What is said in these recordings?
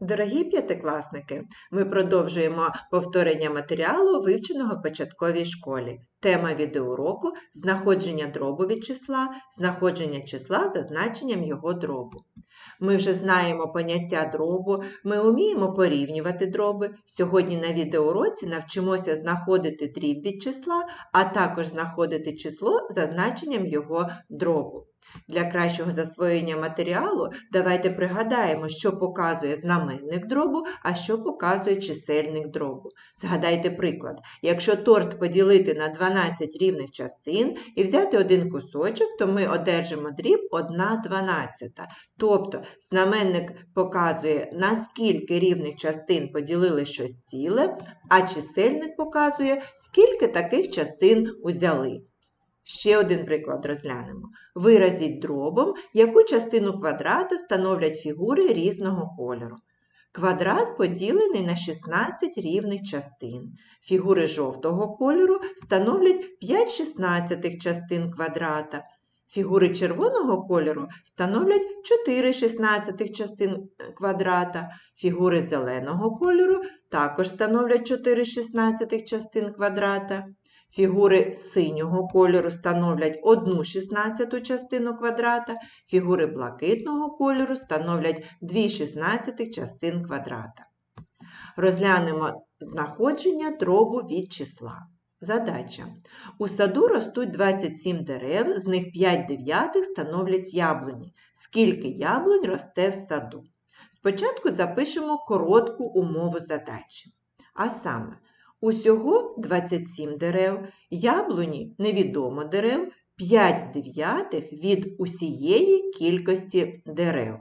Дорогі п'ятикласники, ми продовжуємо повторення матеріалу, вивченого в початковій школі. Тема відеоуроку – знаходження дробу від числа, знаходження числа за значенням його дробу. Ми вже знаємо поняття дробу, ми вміємо порівнювати дроби. Сьогодні на відеоуроці навчимося знаходити дріб від числа, а також знаходити число за значенням його дробу. Для кращого засвоєння матеріалу давайте пригадаємо, що показує знаменник дробу, а що показує чисельник дробу. Згадайте приклад. Якщо торт поділити на 12 рівних частин і взяти один кусочок, то ми одержимо дріб 1 дванадцята. Тобто знаменник показує, наскільки рівних частин поділили щось ціле, а чисельник показує, скільки таких частин узяли. Ще один приклад розглянемо. Виразіть дробом, яку частину квадрата становлять фігури різного кольору. Квадрат поділений на 16 рівних частин. Фігури жовтого кольору становлять 5 шістнадцятих частин квадрата. Фігури червоного кольору становлять 4 шістнадцятих частин квадрата. Фігури зеленого кольору також становлять 4 шістнадцятих частин квадрата. Фігури синього кольору становлять 1 шістнадцяту частину квадрата, фігури блакитного кольору становлять 2 шістнадцятих частин квадрата. Розглянемо знаходження дробу від числа. Задача. У саду ростуть 27 дерев, з них 5 дев'ятих становлять яблуні. Скільки яблунь росте в саду? Спочатку запишемо коротку умову задачі. А саме, Усього 27 дерев, яблуні невідомо дерев, 5 дев'ятих від усієї кількості дерев.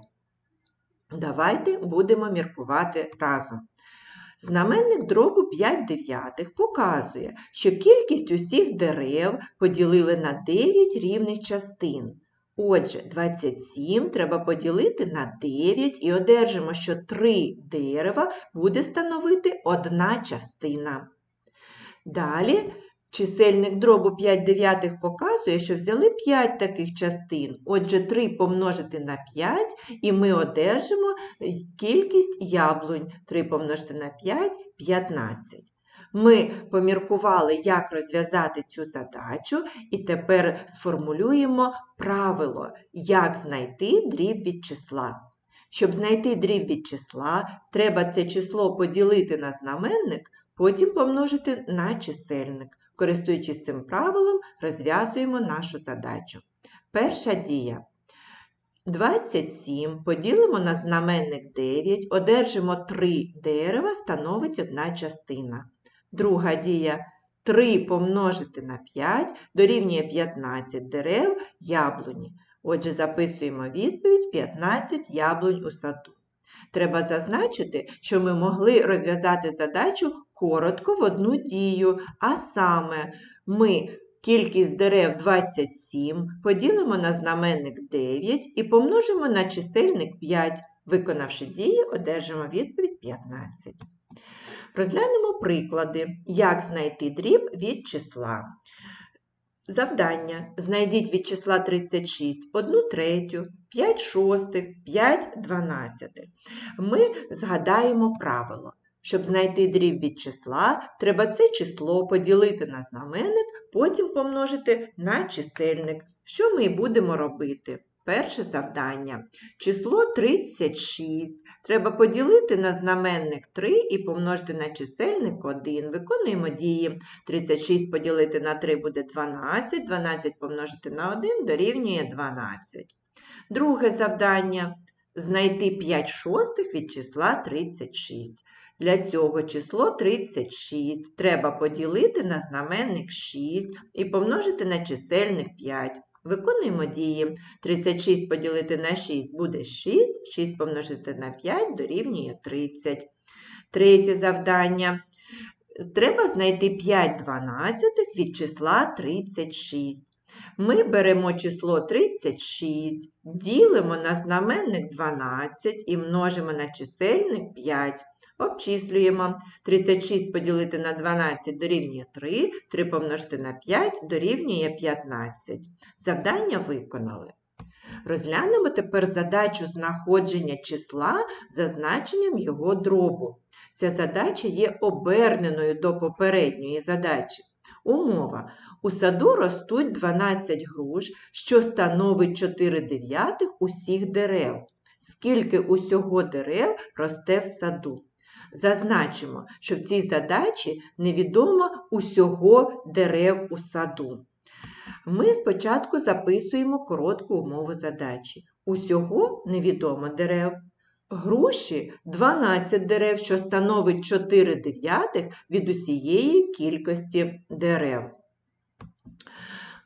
Давайте будемо міркувати разом. Знаменник дробу 5 дев'ятих показує, що кількість усіх дерев поділили на 9 рівних частин. Отже, 27 треба поділити на 9 і одержимо, що 3 дерева буде становити одна частина. Далі чисельник дробу 5 дев'ятих показує, що взяли 5 таких частин. Отже, 3 помножити на 5 і ми одержимо кількість яблунь. 3 помножити на 5 – 15. Ми поміркували, як розв'язати цю задачу, і тепер сформулюємо правило, як знайти дріб від числа. Щоб знайти дріб від числа, треба це число поділити на знаменник, потім помножити на чисельник. Користуючись цим правилом, розв'язуємо нашу задачу. Перша дія. 27 поділимо на знаменник 9, одержимо 3 дерева, становить одна частина. Друга дія 3 помножити на 5 дорівнює 15 дерев яблуні. Отже, записуємо відповідь 15 яблунь у саду. Треба зазначити, що ми могли розв'язати задачу коротко в одну дію, а саме ми кількість дерев 27 поділимо на знаменник 9 і помножимо на чисельник 5. Виконавши дії, одержимо відповідь 15. Розглянемо приклади, як знайти дріб від числа. Завдання. Знайдіть від числа 36 1 третю, 5 шостих, 5 дванадцятих. Ми згадаємо правило. Щоб знайти дріб від числа, треба це число поділити на знаменник, потім помножити на чисельник. Що ми і будемо робити? Перше завдання. Число 36. Треба поділити на знаменник 3 і помножити на чисельник 1. Виконуємо дії. 36 поділити на 3 буде 12, 12 помножити на 1 дорівнює 12. Друге завдання. Знайти 5 шостих від числа 36. Для цього число 36 треба поділити на знаменник 6 і помножити на чисельник 5. Виконуємо дії. 36 поділити на 6 буде 6, 6 помножити на 5 дорівнює 30. Третє завдання. Треба знайти 5 дванадцятих від числа 36. Ми беремо число 36, ділимо на знаменник 12 і множимо на чисельник 5. Обчислюємо. 36 поділити на 12 дорівнює 3, 3 помножити на 5 дорівнює 15. Завдання виконали. Розглянемо тепер задачу знаходження числа за значенням його дробу. Ця задача є оберненою до попередньої задачі. Умова. У саду ростуть 12 груш, що становить 4 дев'ятих усіх дерев. Скільки усього дерев росте в саду? Зазначимо, що в цій задачі невідомо усього дерев у саду. Ми спочатку записуємо коротку умову задачі. Усього невідомо дерев. Груші 12 дерев, що становить 4 дев'ятих від усієї кількості дерев.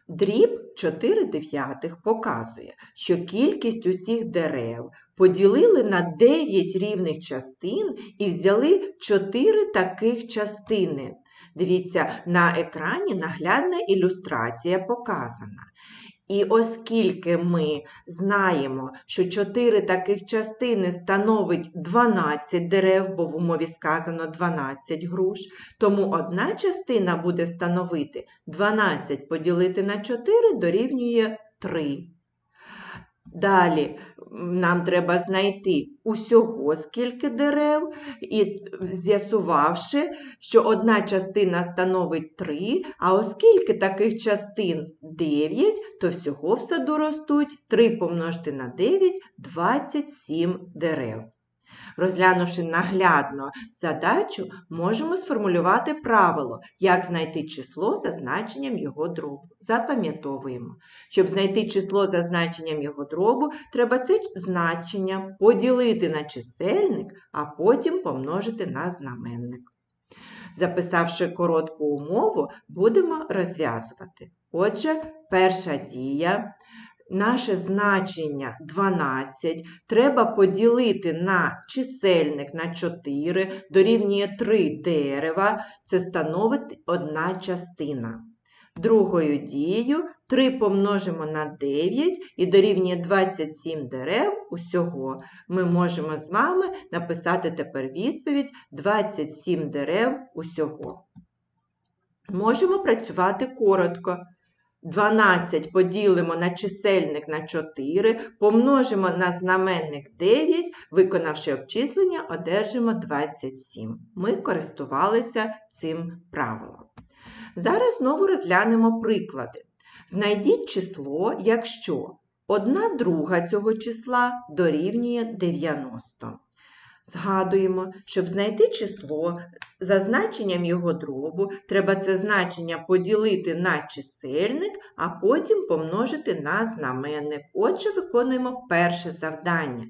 Дріб 4 дев'ятих показує, що кількість усіх дерев поділили на 9 рівних частин і взяли 4 таких частини. Дивіться, на екрані наглядна ілюстрація показана. І оскільки ми знаємо, що 4 таких частини становить 12 дерев, бо в умові сказано 12 груш, тому одна частина буде становити 12 поділити на 4 дорівнює 3. Далі нам треба знайти усього скільки дерев, і з'ясувавши, що одна частина становить 3, а оскільки таких частин 9, то всього в саду ростуть 3 помножити на 9 27 дерев. Розглянувши наглядно задачу, можемо сформулювати правило, як знайти число за значенням його дробу. Запам'ятовуємо, щоб знайти число за значенням його дробу, треба це значення поділити на чисельник, а потім помножити на знаменник. Записавши коротку умову, будемо розв'язувати. Отже, перша дія наше значення 12 треба поділити на чисельник на 4, дорівнює 3 дерева, це становить одна частина. Другою дією 3 помножимо на 9 і дорівнює 27 дерев усього. Ми можемо з вами написати тепер відповідь 27 дерев усього. Можемо працювати коротко. 12 поділимо на чисельник на 4, помножимо на знаменник 9, виконавши обчислення, одержимо 27. Ми користувалися цим правилом. Зараз знову розглянемо приклади. Знайдіть число, якщо 1 друга цього числа дорівнює 90. Згадуємо, щоб знайти число за значенням його дробу, треба це значення поділити на чисельник, а потім помножити на знаменник. Отже, виконуємо перше завдання.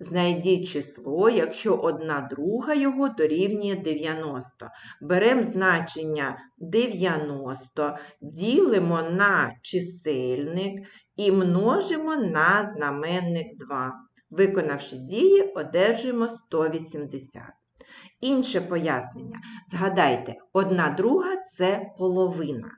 Знайдіть число, якщо одна друга його дорівнює 90. Беремо значення 90, ділимо на чисельник і множимо на знаменник 2. Виконавши дії, одержуємо 180. Інше пояснення. Згадайте, одна друга це половина.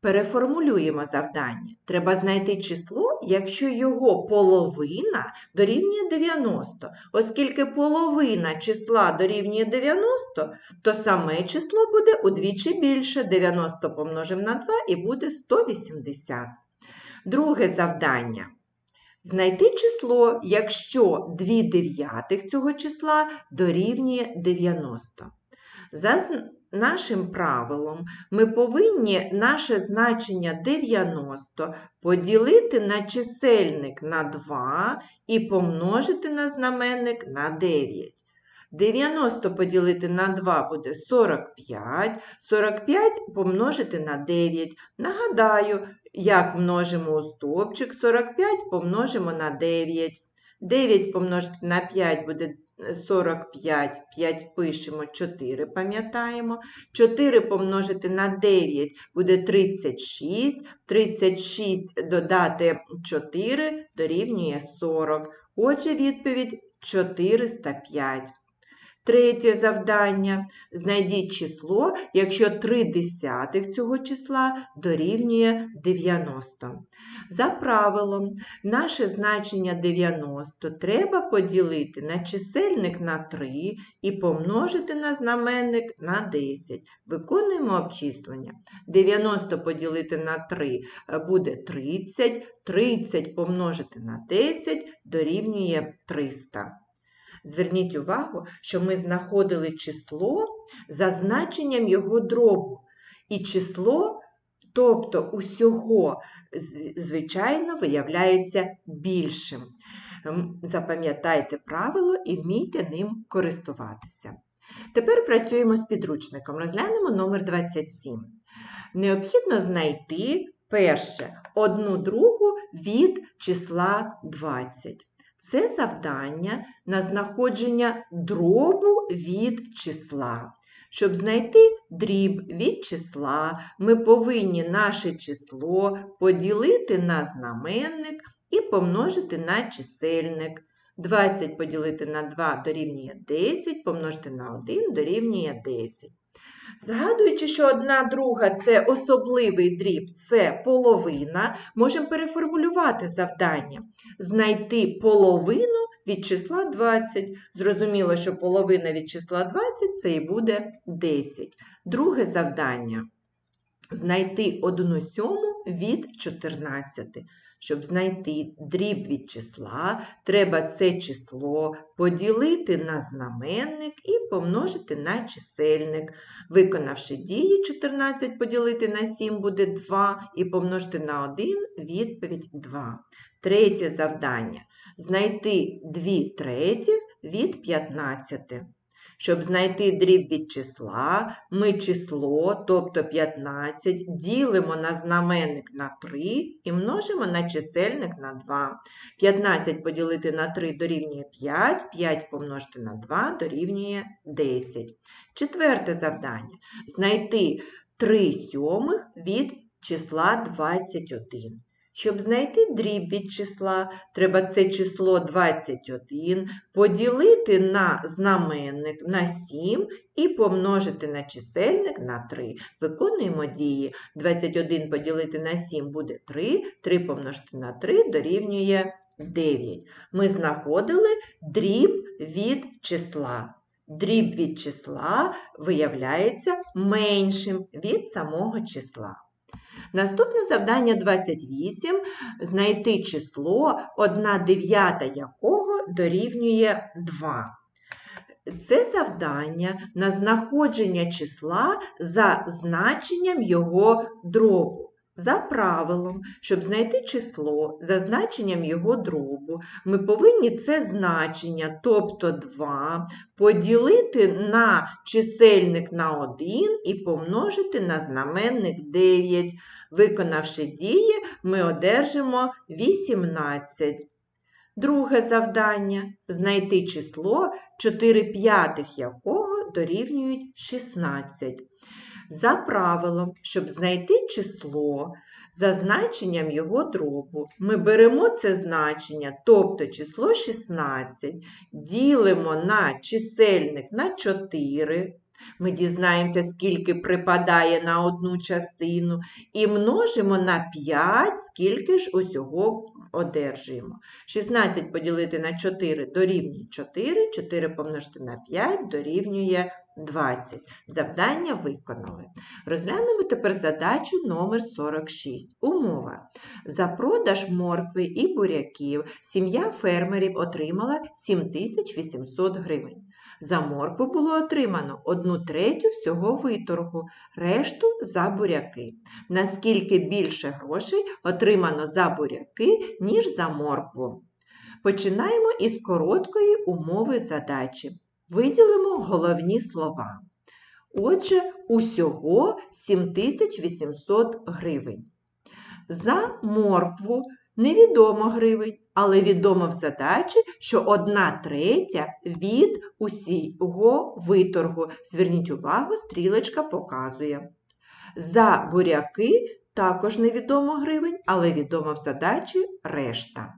Переформулюємо завдання. Треба знайти число, якщо його половина дорівнює 90. Оскільки половина числа дорівнює 90, то саме число буде удвічі більше. 90 помножимо на 2 і буде 180. Друге завдання. Знайти число, якщо 2 дев'ятих цього числа дорівнює 90. За нашим правилом ми повинні наше значення 90 поділити на чисельник на 2 і помножити на знаменник на 9. 90 поділити на 2 буде 45, 45 помножити на 9. Нагадаю, як множимо у стовпчик, 45 помножимо на 9. 9 помножити на 5 буде 45, 5 пишемо, 4 пам'ятаємо. 4 помножити на 9 буде 36, 36 додати 4 дорівнює 40. Отже, відповідь 405. Третє завдання. Знайдіть число, якщо 3 десятих цього числа дорівнює 90. За правилом, наше значення 90 треба поділити на чисельник на 3 і помножити на знаменник на 10. Виконуємо обчислення. 90 поділити на 3 буде 30, 30 помножити на 10 дорівнює 300. Зверніть увагу, що ми знаходили число за значенням його дробу. І число, тобто усього, звичайно, виявляється більшим. Запам'ятайте правило і вмійте ним користуватися. Тепер працюємо з підручником. Розглянемо номер 27. Необхідно знайти перше одну другу від числа 20. Це завдання на знаходження дробу від числа. Щоб знайти дріб від числа, ми повинні наше число поділити на знаменник і помножити на чисельник. 20 поділити на 2 дорівнює 10, помножити на 1 дорівнює 10. Згадуючи, що одна друга це особливий дріб, це половина, можемо переформулювати завдання. Знайти половину від числа 20. Зрозуміло, що половина від числа 20 це і буде 10. Друге завдання знайти одну сьому від 14. Щоб знайти дріб від числа, треба це число поділити на знаменник і помножити на чисельник. Виконавши дії 14 поділити на 7 буде 2 і помножити на 1 відповідь 2. Третє завдання знайти 2 третіх від 15. Щоб знайти дріб від числа, ми число, тобто 15, ділимо на знаменник на 3 і множимо на чисельник на 2. 15 поділити на 3 дорівнює 5, 5 помножити на 2 дорівнює 10. Четверте завдання. Знайти 3 сьомих від числа 21. Щоб знайти дріб від числа, треба це число 21 поділити на знаменник на 7 і помножити на чисельник на 3. Виконуємо дії. 21 поділити на 7 буде 3, 3 помножити на 3 дорівнює 9. Ми знаходили дріб від числа. Дріб від числа виявляється меншим від самого числа. Наступне завдання 28 знайти число, 1 дев'ята якого дорівнює 2. Це завдання на знаходження числа за значенням його дробу. За правилом, щоб знайти число за значенням його дробу, ми повинні це значення, тобто 2, поділити на чисельник на 1 і помножити на знаменник 9. Виконавши дії, ми одержимо 18. Друге завдання знайти число, 4 п'ятих якого дорівнюють 16. За правилом, щоб знайти число за значенням його дробу, ми беремо це значення, тобто число 16, ділимо на чисельник на 4. Ми дізнаємося, скільки припадає на одну частину, і множимо на 5, скільки ж усього одержуємо. 16 поділити на 4 дорівнює 4, 4 помножити на 5 дорівнює 20. Завдання виконали. Розглянемо тепер задачу номер 46. Умова. За продаж моркви і буряків сім'я фермерів отримала 7800 гривень. За моркву було отримано 1 третю всього виторгу, решту за буряки. Наскільки більше грошей отримано за буряки, ніж за моркву. Починаємо із короткої умови задачі. Виділимо головні слова. Отже, усього 7800 гривень. За моркву невідомо гривень, але відомо в задачі, що 1 третя від усього виторгу. Зверніть увагу, стрілочка показує. За буряки також невідомо гривень, але відомо в задачі решта.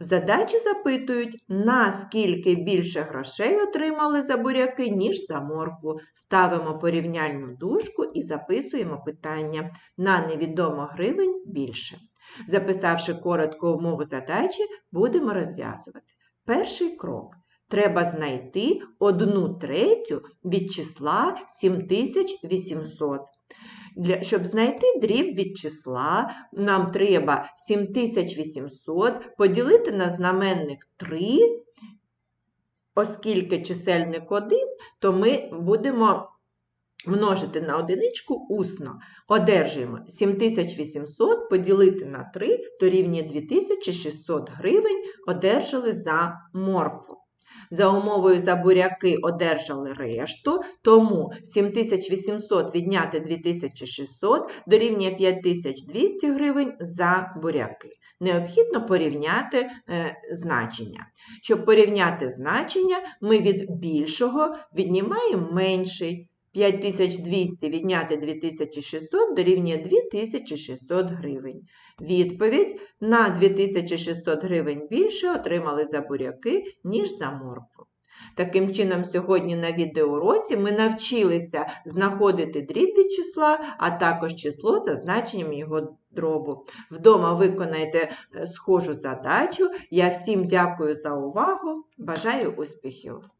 В задачі запитують, наскільки більше грошей отримали за буряки, ніж за моркву. Ставимо порівняльну дужку і записуємо питання. На невідомо гривень більше. Записавши коротку умову задачі, будемо розв'язувати. Перший крок. Треба знайти одну третю від числа 7800. Для, щоб знайти дріб від числа, нам треба 7800 поділити на знаменник 3, оскільки чисельник 1, то ми будемо множити на одиничку усно. Одержуємо 7800 поділити на 3 дорівнює 2600 гривень одержали за моркву. За умовою за буряки одержали решту, тому 7800 відняти 2600 дорівнює 5200 гривень за буряки. Необхідно порівняти е, значення. Щоб порівняти значення, ми від більшого віднімаємо менший. 5200 відняти 2600 дорівнює 2600 гривень. Відповідь на 2600 гривень більше отримали за буряки, ніж за моркву. Таким чином, сьогодні на відеоуроці ми навчилися знаходити дріб від числа, а також число за значенням його дробу. Вдома виконайте е, схожу задачу. Я всім дякую за увагу. Бажаю успіхів!